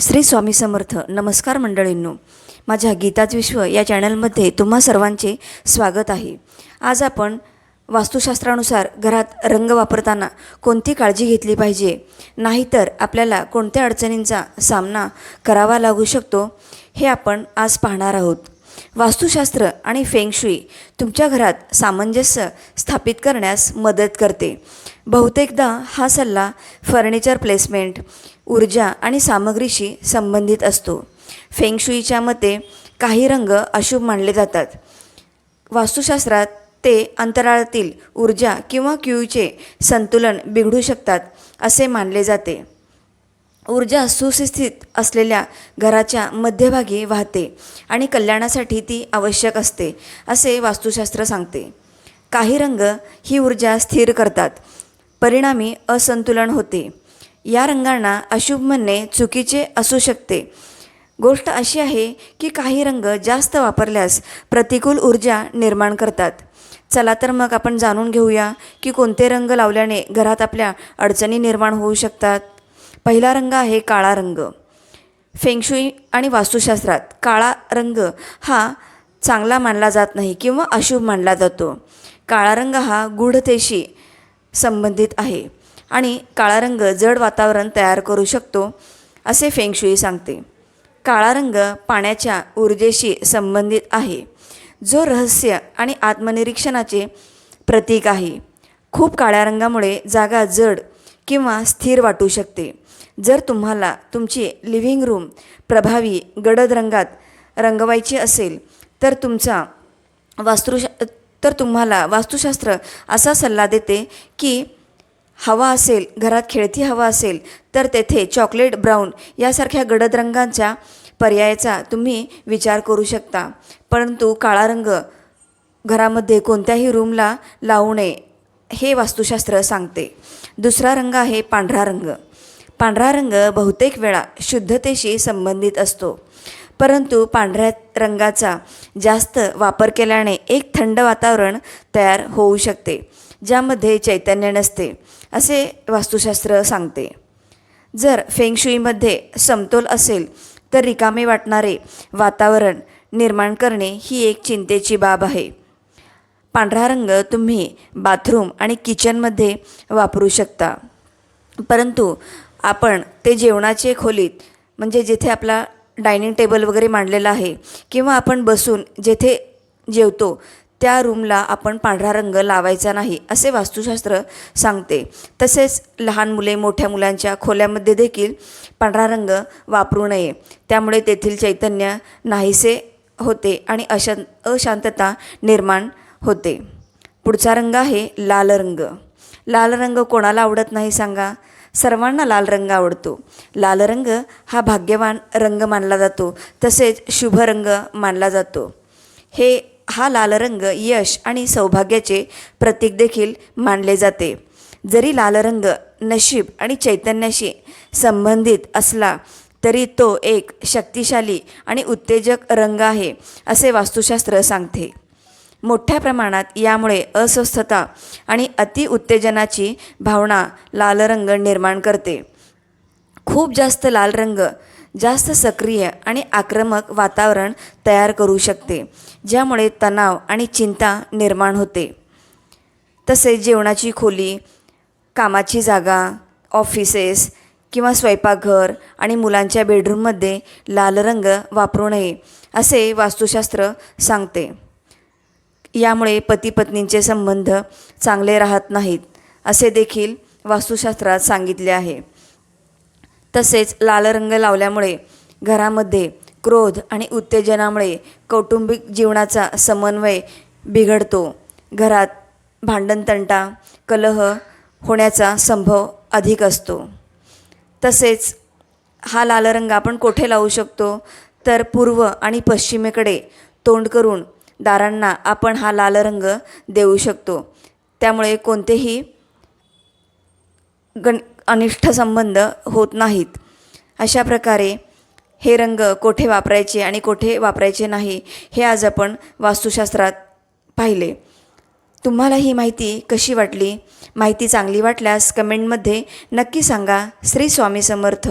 श्री स्वामी समर्थ. नमस्कार मंडळींनो. माझ्या गीताज विश्व या चॅनलमध्ये तुम्हा सर्वांचे स्वागत आहे. आज आपण वास्तुशास्त्रानुसार घरात रंग वापरताना कोणती काळजी घेतली पाहिजे? नाहीतर आपल्याला कोणत्या अडचणींचा सामना करावा लागू शकतो? हे आपण आज पाहणार आहोत. वास्तुशास्त्र आणि फेंगशुई तुमच्या घरात सामंजस्य स्थापित करण्यास मदत करते. बहुतेकदा हा सल्ला फर्निचर प्लेसमेंट ऊर्जा आणि सामग्रीशी संबंधित असतो. फेंगशुईच्या मते काही रंग अशुभ मानले जातात. वास्तुशास्त्रात ते अंतराळातील ऊर्जा किंवा क्यूचे संतुलन बिघडू शकतात असे मानले जाते. ऊर्जा सुस्थित असलेल्या घराच्या मध्यभागी वाहते आणि कल्याणासाठी ती आवश्यक असते असे वास्तुशास्त्र सांगते. काही रंग ही ऊर्जा स्थिर करतात. परिणामी असंतुलन होते. या रंगांना अशुभ म्हणणे चुकीचे असू शकते. गोष्ट अशी आहे की काही रंग जास्त वापरल्यास प्रतिकूल ऊर्जा निर्माण करतात. चला तर मग आपण जाणून घेऊया की कोणते रंग लावल्याने घरात आपल्या अडचणी निर्माण होऊ शकतात. पहिला रंग आहे काळा रंग. फेंगशुई आणि वास्तुशास्त्रात काळा रंग हा चांगला मानला जात नाही किंवा अशुभ मानला जातो. काळा रंग हा गूढतेशी संबंधित आहे आणि काळा रंग जड वातावरण तयार करू शकतो असे फेंगशुई सांगते. काळा रंग पाण्याच्या ऊर्जेशी संबंधित आहे जो रहस्य आणि आत्मनिरीक्षणाचे प्रतीक आहे. खूप काळ्या रंगामुळे जागा जड किंवा स्थिर वाटू शकते. जर तुम्हाला तुमची लिव्हिंग रूम प्रभावी गडद रंगात रंगवायची असेल तर तुमचा वास्तुशा तर तुम्हाला वास्तुशास्त्र असा सल्ला देते की हवा असेल घरात खेळती हवा असेल तर तेथे चॉकलेट ब्राऊन यासारख्या गडद रंगांच्या पर्यायाचा तुम्ही विचार करू शकता. परंतु काळा रंग घरामध्ये कोणत्याही रूमला लावू नये हे वास्तुशास्त्र सांगते. दुसरा रंग आहे पांढरा रंग. पांढरा रंग बहुतेक वेळा शुद्धतेशी संबंधित असतो. परंतु पांढऱ्या रंगाचा जास्त वापर केल्याने एक थंड वातावरण तयार होऊ शकते ज्यामध्ये चैतन्य नसते असे वास्तुशास्त्र सांगते. जर फेंगशुईमध्ये समतोल असेल तर रिकामे वाटणारे वातावरण निर्माण करणे ही एक चिंतेची बाब आहे. पांढरा रंग तुम्ही बाथरूम आणि किचनमध्ये वापरू शकता. परंतु आपण ते जेवणाचे खोलीत म्हणजे जिथे आपला डायनिंग टेबल वगैरे मांडलेला आहे किंवा आपण बसून जेथे जेवतो त्या रूमला आपण पांढरा रंग लावायचा नाही असे वास्तुशास्त्र सांगते. तसेच लहान मुले मोठ्या मुलांच्या खोल्यामध्ये देखील पांढरा रंग वापरू नये. त्यामुळे तेथील चैतन्य नाहीसे होते आणि अशां अशांतता निर्माण होते. पुढचा रंग आहे लाल रंग. लाल रंग कोणाला आवडत नाही सांगा? सर्वांना लाल रंग आवडतो. लाल रंग हा भाग्यवान रंग मानला जातो तसेच शुभ रंग मानला जातो. हे हा लाल रंग यश आणि सौभाग्याचे प्रतीक देखील मानले जाते. जरी लाल रंग नशीब आणि चैतन्याशी संबंधित असला तरी तो एक शक्तिशाली आणि उत्तेजक रंग आहे असे वास्तुशास्त्र सांगते. मोठ्या प्रमाणात यामुळे अस्वस्थता आणि अतिउत्तेजनाची भावना लाल रंग निर्माण करते. खूप जास्त लाल रंग जास्त सक्रिय आणि आक्रमक वातावरण तयार करू शकते ज्यामुळे तणाव आणि चिंता निर्माण होते. तसेच जेवणाची खोली कामाची जागा ऑफिसेस किंवा स्वयंपाकघर आणि मुलांच्या बेडरूममध्ये लाल रंग वापरू नये असे वास्तुशास्त्र सांगते. यामुळे पती पत्नींचे संबंध चांगले राहत नाहीत असे देखील वास्तुशास्त्रात सांगितले आहे. तसेच लाल रंग लावल्यामुळे घरामध्ये क्रोध आणि उत्तेजनामुळे कौटुंबिक जीवनाचा समन्वय बिघडतो. घरात भांडणतंटा कलह होण्याचा संभव अधिक असतो. तसेच हा लाल रंग आपण कोठे लावू शकतो? तर पूर्व आणि पश्चिमेकडे तोंड करून दारांना आपण हा लाल रंग देऊ शकतो. त्यामुळे कोणतेही गण अनिष्ट संबंध होत नाहीत. अशा प्रकारे हे रंग कोठे वापरायचे आणि कोठे वापरायचे नाही हे आज आपण वास्तुशास्त्रात पाहिले. तुम्हाला ही माहिती कशी वाटली? माहिती चांगली वाटल्यास कमेंटमध्ये नक्की सांगा. श्री स्वामी समर्थ.